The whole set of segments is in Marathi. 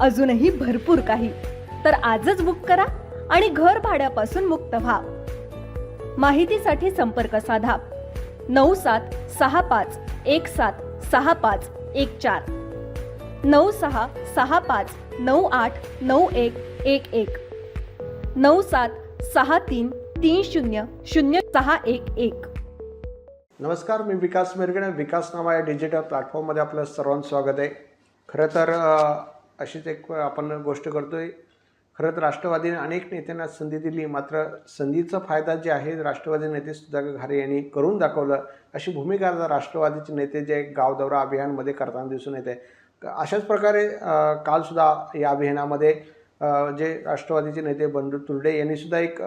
अजूनही भरपूर काही. तर आजच बुक करा आणि घर भाड्यापासून मुक्त व्हा. माहितीसाठी संपर्क साधा. नऊ सात सहा पाच एक सात सहा पाच एक चार. नऊ सहा सहा पाच नऊ आठ नऊ एक एक एक. नऊ सात सहा तीन तीन शून्य शून्य सहा एक एक. नमस्कार मी विकास मिरगणे. विकास नावा या डिजिटल प्लॅटफॉर्ममध्ये आपलं सर्वांचं स्वागत आहे. खरं तर अशीच एक आपण गोष्ट करतोय. खरं तर राष्ट्रवादीने अनेक नेत्यांना संधी दिली. मात्र संधीचा फायदा जे आहे राष्ट्रवादी नेते सुधाकर घारे यांनी करून दाखवलं. अशी भूमिका आता राष्ट्रवादीचे नेते जे गाव दौरा अभियानमध्ये करताना दिसून येते अशाच प्रकारे कालसुद्धा या अभियानामध्ये जे राष्ट्रवादीचे नेते बंडू तुर्डे यांनीसुद्धा एक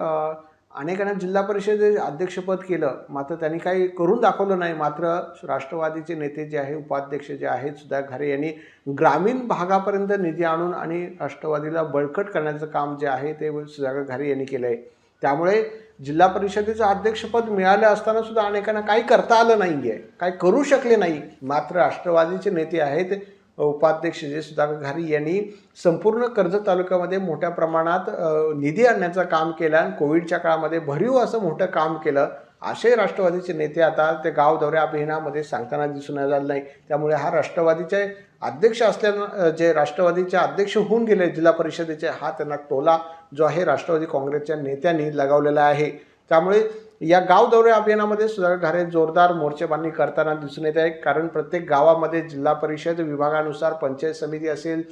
अनेकांना जिल्हा परिषदे अध्यक्षपद केलं मात्र त्यांनी काही करून दाखवलं नाही. मात्र राष्ट्रवादीचे नेते जे आहे उपाध्यक्ष जे आहेत सुधा घरे यांनी ग्रामीण भागापर्यंत निधी आणून आणि राष्ट्रवादीला बळकट करण्याचं काम जे आहे ते सुधाकर घरे यांनी केलं आहे त्यामुळे जिल्हा परिषदेचं अध्यक्षपद मिळालं असताना सुद्धा अनेकांना काही करता आलं नाही आहे काही करू शकले नाही. मात्र राष्ट्रवादीचे नेते आहेत उपाध्यक्ष जे सुधाकर घारी यांनी संपूर्ण कर्जत तालुक्यामध्ये मोठ्या प्रमाणात निधी आणण्याचं काम केलं आणि कोविडच्या काळामध्ये भरीव असं मोठं काम केलं. असे राष्ट्रवादीचे नेते आता ते गाव दौऱ्या अभियानामध्ये सांगताना दिसून आलेलं नाही. त्यामुळे हा राष्ट्रवादीचे अध्यक्ष असल्यानं जे राष्ट्रवादीचे अध्यक्ष होऊन गेले जिल्हा परिषदेचे हा त्यांना टोला जो आहे राष्ट्रवादी काँग्रेसच्या नेत्यांनी लगावलेला आहे. त्यामुळे या गाव दौरे अभियानामध्ये सुधाकर घारे जोरदार मोर्चेबांधणी करताना दिसून येत आहे. कारण प्रत्येक गावामध्ये जिल्हा परिषद विभागानुसार पंचायत समिती असेल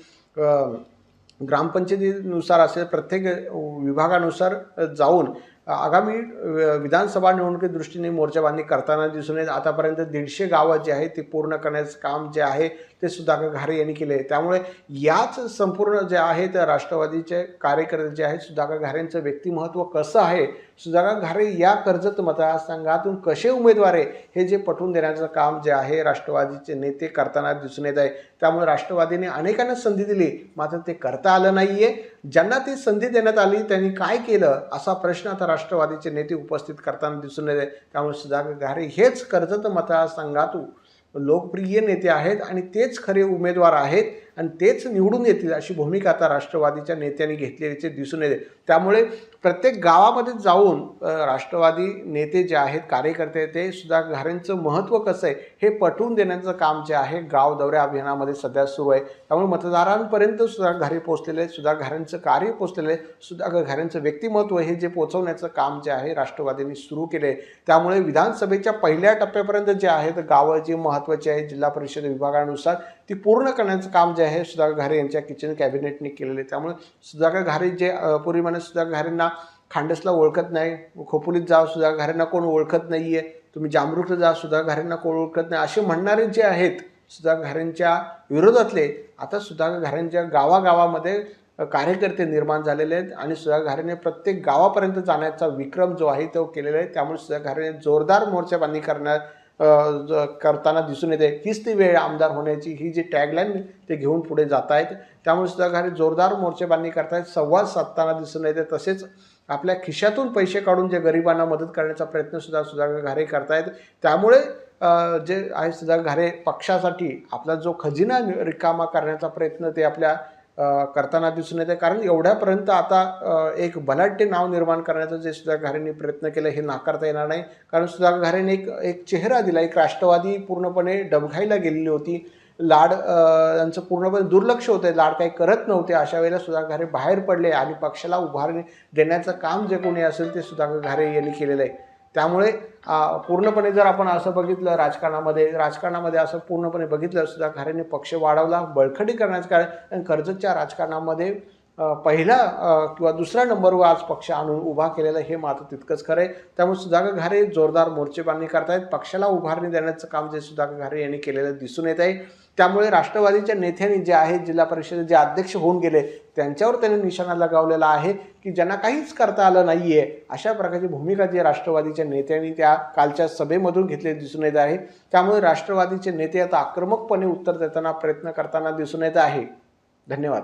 ग्रामपंचायतीनुसार असेल प्रत्येक विभागानुसार जाऊन आगामी विधानसभा निवडणुकी दृष्टीने मोर्चाबांधणी करताना दिसून येत आतापर्यंत दीडशे गावं जे आहेत ती पूर्ण करण्याचं काम जे आहे ते सुधाकर घारे यांनी केले त्यामुळे याच संपूर्ण जे आहेत राष्ट्रवादीचे कार्यकर्ते जे आहेत सुधाकर घारेंचं व्यक्तिमत्व कसं आहे? सुधाकर घारे या कर्जत मतदारसंघातून कसे उमेदवार आहे? हे जे पटवून देण्याचं काम जे आहे राष्ट्रवादीचे नेते करताना दिसून येत आहे. त्यामुळे राष्ट्रवादीने अनेकांना संधी दिली. मात्र ते करता आलं नाही आहे ज्यांना ती संधी देण्यात आली त्यांनी काय केलं? असा प्रश्न आता राष्ट्रवादीचे नेते उपस्थित करताना दिसून येत आहे. त्यामुळे सुधाकर घारे हेच कर्जत मतदारसंघातून लोकप्रिय नेते आहेत आणि तेच खरे उमेदवार आहेत आणि तेच निवडून येतील अशी भूमिका आता राष्ट्रवादीच्या नेत्यांनी घेतलेलीचे दिसून येते. त्यामुळे प्रत्येक गावामध्ये जाऊन राष्ट्रवादी नेते जे आहेत कार्यकर्ते ते सुद्धा घारेंचं महत्त्व कसं आहे हे पटवून देण्याचं काम जे आहे गाव दौऱ्या अभियानामध्ये सध्या सुरू आहे. त्यामुळे मतदारांपर्यंत सुद्धा घारे पोचलेले सुद्धा घारेंचं कार्य पोचलेले आहे सुद्धा घारेंचं व्यक्तिमत्व हे जे पोचवण्याचं काम जे आहे राष्ट्रवादींनी सुरू केले. आहे त्यामुळे विधानसभेच्या पहिल्या टप्प्यापर्यंत जे आहेत गावं जी महत्त्वाची आहेत जिल्हा परिषद विभागानुसार ती पूर्ण करण्याचं काम जे आहे सुधाकर घारे यांच्या किचन कॅबिनेटने केलेलं आहे. त्यामुळे सुधाकर घारे जे पूर्वी म्हणे सुधाकर घारेंना खांडसला ओळखत नाही खोपोलीत जा सुधाकर घारेंना कोण ओळखत नाही आहे तुम्ही जामरूकला जा सुधाकर घारेंना कोण ओळखत नाही असे म्हणणारे जे आहेत सुधाकर घारेंच्या विरोधातले आता सुधाकर घारेंच्या गावागावामध्ये कार्यकर्ते निर्माण झालेले आहेत आणि सुधाकर घारेने प्रत्येक गावापर्यंत जाण्याचा विक्रम जो आहे तो केलेला आहे. त्यामुळे सुधाकर घारेने जोरदार मोर्चाबांधणी करण्यात करताना दिसून येते. तीच ती वेळ आमदार होण्याची ही जी टॅगलाईन ते घेऊन पुढे जात आहेत त्यामुळे सुद्धा घारे जोरदार मोर्चेबांधणी करतायत. संवाद साधताना दिसून येते. तसेच आपल्या खिशातून पैसे काढून जे गरिबांना मदत करण्याचा प्रयत्न सुद्धा सुधाकर घारे करतायत. त्यामुळे जे आहे सुधाकर घारे पक्षासाठी आपला जो खजिना रिकामा करण्याचा प्रयत्न ते आपल्या करताना दिसून येते. कारण एवढ्यापर्यंत आता एक बलाढ्य नाव निर्माण करण्याचं जे सुधाकर घारेंनी प्रयत्न केलं हे नाकारता येणार नाही. कारण सुधाकर घारेने एक एक चेहरा दिला. एक राष्ट्रवादी पूर्णपणे डबघाईला गेलेली होती. लाड यांचं पूर्णपणे दुर्लक्ष होतं लाड काही करत नव्हते. अशा वेळेला सुधाकर घारे बाहेर पडले आणि पक्षाला उभारणी देण्याचं काम जे कोणी असेल ते सुधाकर घारे यांनी केलेलं आहे. त्यामुळे पूर्णपणे जर आपण असं बघितलं राजकारणामध्ये राजकारणामध्ये असं पूर्णपणे बघितलं सुद्धा घारेने पक्ष वाढवला बळकटी करण्याचं कारण कर्जतच्या राजकारणामध्ये पहिला किंवा दुसऱ्या नंबरवर आज पक्ष आणून उभा केलेला हे मात्र तितकंच खरं आहे. त्यामुळे सुधाकर घारे जोरदार मोर्चेबांधणी करतायत. पक्षाला उभारणी देण्याचं काम जे सुधाकर घारे यांनी केलेलं दिसून येत आहे. त्यामुळे राष्ट्रवादीच्या नेत्यांनी जे आहेत जिल्हा परिषदेचे अध्यक्ष होऊन गेले त्यांच्यावर त्यांनी निशाणा लगावलेला आहे की ज्यांना काहीच करता आलं नाही आहे अशा प्रकारची भूमिका जी राष्ट्रवादीच्या नेत्यांनी त्या कालच्या सभेमधून घेतले दिसून येत आहे. त्यामुळे राष्ट्रवादीचे नेते आता आक्रमकपणे उत्तर देताना प्रयत्न करताना दिसून येत आहे. धन्यवाद.